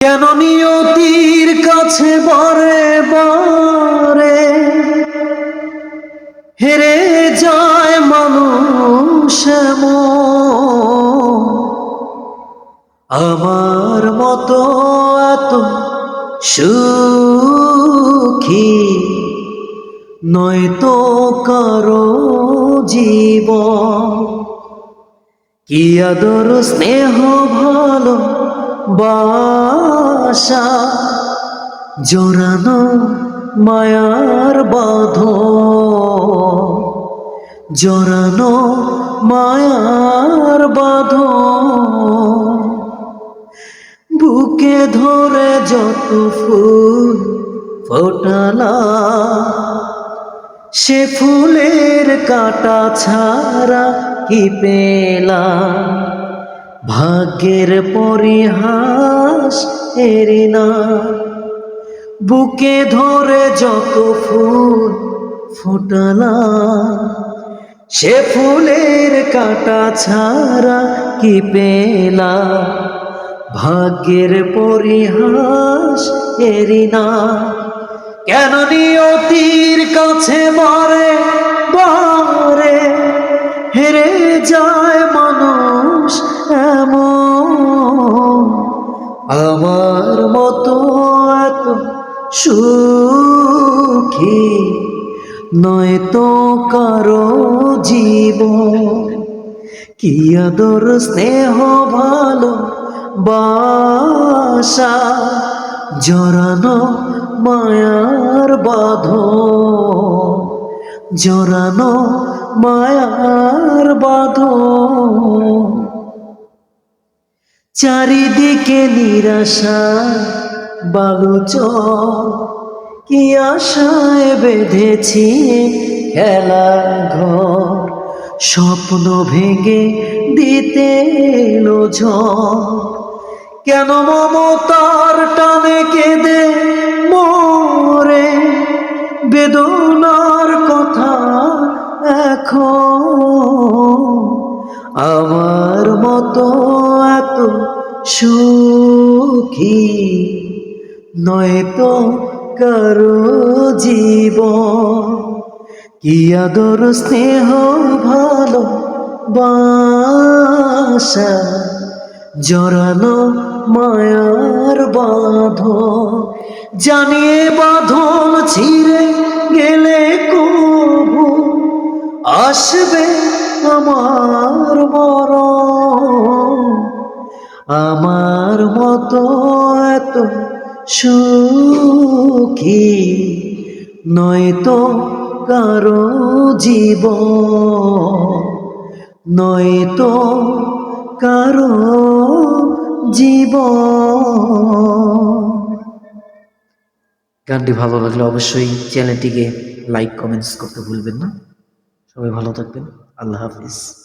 কেন নিয়তির কাছে বারে বারে হেরে যায় মানুষ? আমার মতো এত সুখী নয়তো কারও জীবন কি আদর স্নেহ ভালো বাসা জোরানো মায়ার বাঁধ জোরানো মায়ার বাঁধ বুকে ধরে যত ফুল ফোটালা, সে ফুলের কাটা ছাড়া কি পেলাম? ভাগ্যের পরিহাস এরি না। বুকে ধরে যত ফুল ফোটালাম, সে ফুলের কাটা ছাড়া কি পেলা ভাগ্যের পরিহাস এরি না। কেন নিয়তির কাছে বারে বারে হেরে যায় মানুষ আমার মতো এত সুখী নয়তো কারও জীবন। কি আদর, স্নেহ ভালো বাসা জড়ানো মায়ার বাধ জড়ানো মায়ার বাঁধ চারিদিকে নিরাশা বালুচ কি আশায় বেঁধেছি খেলা ঘর। স্বপ্ন ভেঙে দিতে এলো কেন মমতার টানে কেঁদে মোরে বেদনার সুখী নয়তো কারও জীবন। কি আদর, স্নেহ, ভালো বাসা, জড়ানো মায়ার বাঁধ জানিয়ে বাঁধন ছিঁড়ে গেলে কবু, আসবে আমার বড় আমার মতো এত সুখী নয়তো কারও জীবন, নয়তো কারও জীব গানটি ভালো লাগলে অবশ্যই চ্যানেলটিকে লাইক, কমেন্টস করতে ভুলবেন না। সবাই ভালো থাকবেন। আল্লাহ হাফিজ।